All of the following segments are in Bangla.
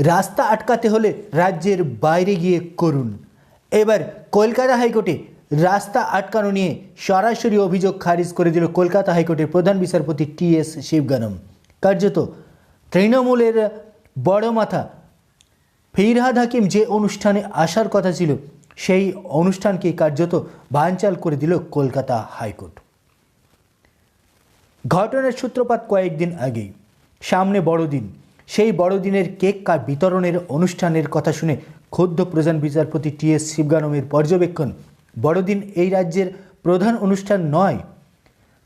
রাস্তা আটকাতে হলে রাজ্যের বাইরে গিয়ে করুন। এবার কলকাতা হাইকোর্টে রাস্তা আটকানো নিয়ে সরাসরি অভিযোগ খারিজ করে দিল কলকাতা হাইকোর্টের প্রধান বিচারপতি টি এস শিবগানম। কার্যত তৃণমূলের বড় মাথা ফিরহাদ হাকিম যে অনুষ্ঠানে আসার কথা ছিল, সেই অনুষ্ঠানকে কার্যত বানচাল করে দিল কলকাতা হাইকোর্ট। ঘটনার সূত্রপাত কয়েকদিন আগেই, সামনে বড়দিন। সেই বড়দিনের কেক কাট বিতরণের অনুষ্ঠানের কথা শুনে ক্ষুব্ধ প্রধান বিচারপতি টি এস শিবগানমের পর্যবেক্ষণ, বড়দিন এই রাজ্যের প্রধান অনুষ্ঠান নয়।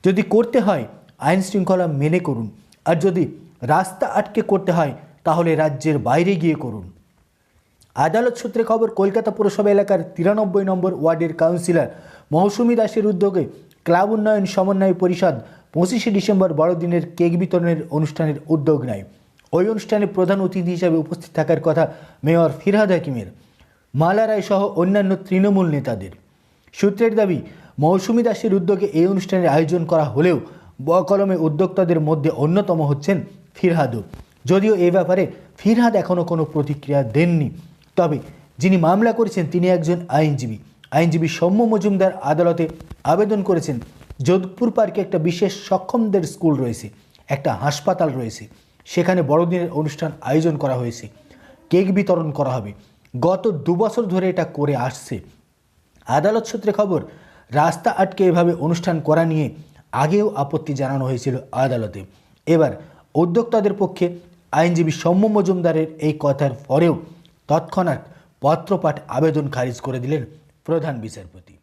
যদি করতে হয়, আইন শৃঙ্খলা মেনে করুন। আর যদি রাস্তা আটকে করতে হয়, তাহলে রাজ্যের বাইরে গিয়ে করুন। আদালত সূত্রে খবর, কলকাতা পুরসভা এলাকার তিরানব্বই নম্বর ওয়ার্ডের কাউন্সিলর মৌসুমী দাসের উদ্যোগে ক্লাব উন্নয়ন সমন্বয় পরিষদ পঁচিশে ডিসেম্বর বড়দিনের কেক বিতরণের অনুষ্ঠানের উদ্যোগ নেয়। ওই অনুষ্ঠানে প্রধান অতিথি হিসাবে উপস্থিত থাকার কথা মেয়র ফিরহাদ হাকিমের। মালা রায় সহ অন্যান্য তৃণমূল নেতাদের। সূত্রের দাবি, মৌসুমী দাসের উদ্যোগে এই অনুষ্ঠানের আয়োজন করা হলেও বকলমে উদ্যোক্তাদের মধ্যে অন্যতম হচ্ছেন ফিরহাদও। যদিও এ ব্যাপারে ফিরহাদ এখনও কোনো প্রতিক্রিয়া দেননি। তবে যিনি মামলা করেছেন, তিনি একজন আইনজীবী। আইনজীবী সৌম্য মজুমদার আদালতে আবেদন করেছেন, যোধপুর পার্কে একটা বিশেষ সক্ষমদের স্কুল রয়েছে, একটা হাসপাতাল রয়েছে। সেখানে বড়দিনের অনুষ্ঠান আয়োজন করা হয়েছে। কেক বিতরণ করা হবে। গত দুবছর ধরে এটা করে আসছে। আদালত সূত্রে খবর, রাস্তা আটকে এভাবে অনুষ্ঠান করা নিয়ে আগেও আপত্তি জানানো হয়েছিল আদালতে। এবার উদ্যোক্তাদের পক্ষে আইনজীবী সৌম্য মজুমদারের এই কথার পরেও তৎক্ষণাৎ পত্রপাঠ আবেদন খারিজ করে দিলেন প্রধান বিচারপতি।